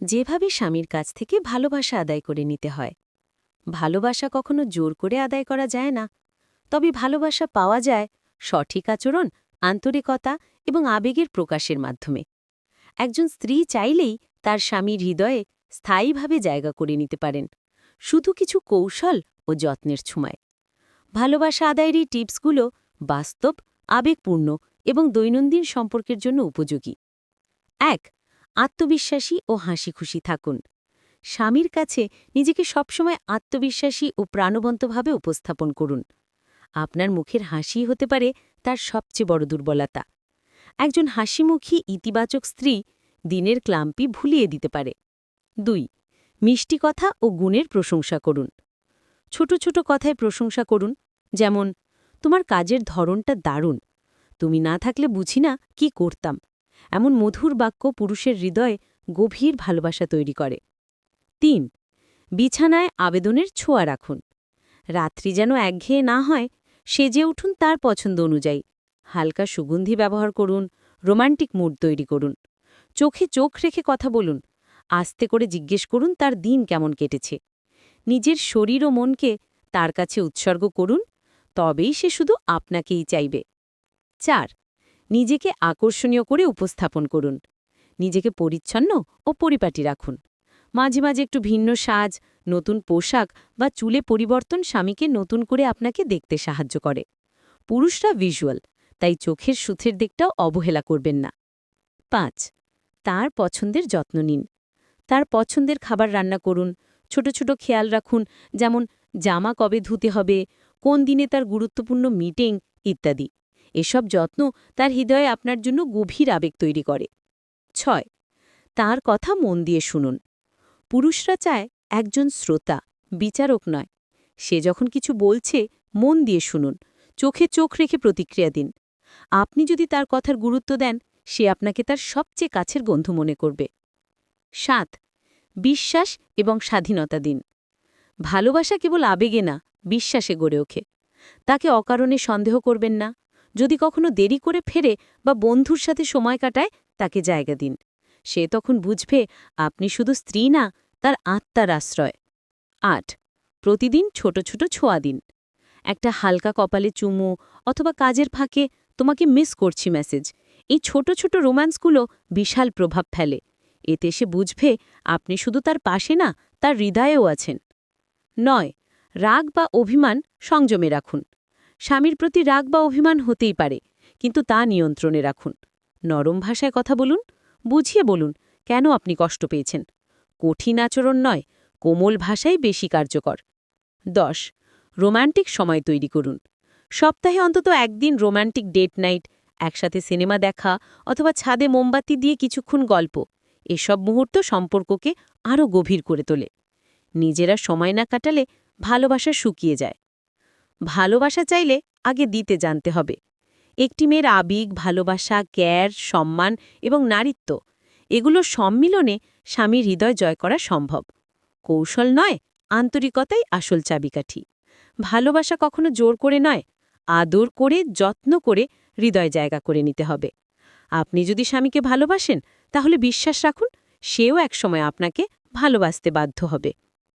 যেভাবে স্বামীর কাছ থেকে ভালোবাসা আদায় করে নিতে হয়। ভালোবাসা কখনো জোর করে আদায় করা যায় না। তবে ভালোবাসা পাওয়া যায় সঠিক আচরণ, আন্তরিকতা এবং আবেগের প্রকাশের মাধ্যমে। একজন স্ত্রী চাইলেই তার স্বামীর হৃদয়ে স্থায়ীভাবে জায়গা করে নিতে পারেন, শুধু কিছু কৌশল ও যত্নের ছুমায় ভালোবাসা আদায়ের এই টিপসগুলো বাস্তব, আবেগপূর্ণ এবং দৈনন্দিন সম্পর্কের জন্য উপযোগী। এক আত্মবিশ্বাসী ও হাসি খুশি থাকুন। স্বামীর কাছে নিজেকে সবসময় আত্মবিশ্বাসী ও প্রাণবন্তভাবে উপস্থাপন করুন। আপনার মুখের হাসি হতে পারে তার সবচেয়ে বড় দুর্বলতা। একজন হাসিমুখী, ইতিবাচক স্ত্রী দিনের ক্লাম্পি ভুলিয়ে দিতে পারে। দুই, মিষ্টি কথা ও গুণের প্রশংসা করুন। ছোট ছোট কথায় প্রশংসা করুন, যেমন, তোমার কাজের ধরনটা দারুণ। তুমি না থাকলে বুঝি না কি করতাম। এমন মধুর বাক্য পুরুষের হৃদয়ে গভীর ভালোবাসা তৈরি করে। তিন, বিছানায় আবেদনের ছোঁয়া রাখুন। রাত্রি যেন একঘেয়ে না হয়, সেজে উঠুন তার পছন্দ অনুযায়ী। হালকা সুগন্ধি ব্যবহার করুন, রোমান্টিক মুড তৈরি করুন। চোখে চোখ রেখে কথা বলুন, আস্তে করে জিজ্ঞেস করুন তার দিন কেমন কেটেছে। নিজের শরীর ও মনকে তার কাছে উৎসর্গ করুন, তবেই সে শুধু আপনাকেই চাইবে। চার নিজেকে আকর্ষণীয় করে উপস্থাপন করুন। নিজেকে পরিচ্ছন্ন ও পরিপাটি রাখুন। মাঝে মাঝে একটু ভিন্ন সাজ, নতুন পোশাক বা চুলে পরিবর্তন স্বামীকে নতুন করে আপনাকে দেখতে সাহায্য করে। পুরুষরা ভিজুয়াল তাই চোখের সুথের দিকটাও অবহেলা করবেন না। পাঁচ, তার পছন্দের যত্ন নিন। তার পছন্দের খাবার রান্না করুন। ছোট ছোট খেয়াল রাখুন, যেমন জামা কবে ধুতে হবে, কোন দিনে তার গুরুত্বপূর্ণ মিটিং ইত্যাদি। এসব যত্ন তার হৃদয়ে আপনার জন্য গভীর আবেগ তৈরি করে। ছয়, তার কথা মন দিয়ে শুনুন। পুরুষরা চায় একজন শ্রোতা, বিচারক নয়। সে যখন কিছু বলছে, মন দিয়ে শুনুন, চোখে চোখ রেখে প্রতিক্রিয়া দিন। আপনি যদি তার কথার গুরুত্ব দেন, সে আপনাকে তার সবচেয়ে কাছের বন্ধু মনে করবে। সাত, বিশ্বাস এবং স্বাধীনতা দিন। ভালোবাসা কেবল আবেগে না, বিশ্বাসে গড়ে ওঠে। তাকে অকারণে সন্দেহ করবেন না। যদি কখনো দেরি করে ফেরে বা বন্ধুর সাথে সময় কাটায়, তাকে জায়গা দিন। সে তখন বুঝবে আপনি শুধু স্ত্রী না, তার আত্মার আশ্রয়। আট, প্রতিদিন ছোট ছোট ছোঁয়া দিন। একটা হালকা কপালে চুমু অথবা কাজের ফাঁকে তোমাকে মিস করছি মেসেজ এই ছোট ছোট রোম্যান্সগুলো বিশাল প্রভাব ফেলে। এতে সে বুঝবে আপনি শুধু তার পাশে না, তার হৃদয়েও আছেন। নয়, রাগ বা অভিমান সংযমে রাখুন। স্বামীর প্রতি রাগ বা অভিমান হতেই পারে, কিন্তু তা নিয়ন্ত্রণে রাখুন। নরম ভাষায় কথা বলুন, বুঝিয়ে বলুন, কেন আপনি কষ্ট পেয়েছেন? কঠিন আচরণ নয়, কোমল ভাষাই বেশি কার্যকর। দশ রোম্যান্টিক সময় তৈরি করুন। সপ্তাহে অন্তত একদিন রোম্যান্টিক ডেট নাইট, একসাথে সিনেমা দেখা অথবা ছাদে মোমবাতি দিয়ে কিছুক্ষণ গল্প। এসব মুহূর্ত সম্পর্ককে আরও গভীর করে তোলে। নিজেরা সময় না কাটালে ভালোবাসা শুকিয়ে যায়। ভালোবাসা চাইলে আগে দিতে জানতে হবে। একটি মেয়ের আবেগ, ভালোবাসা ক্যার সম্মান এবং নারীত্ব, এগুলো সম্মিলনে স্বামীর হৃদয় জয় করা সম্ভব। কৌশল নয়, আন্তরিকতাই আসল চাবিকাঠি। ভালোবাসা কখনো জোর করে নয়, আদর করে, যত্ন করে হৃদয় জায়গা করে নিতে হবে। আপনি যদি স্বামীকে ভালোবাসেন, তাহলে বিশ্বাস রাখুন, সেও একসময় আপনাকে ভালোবাসতে বাধ্য হবে।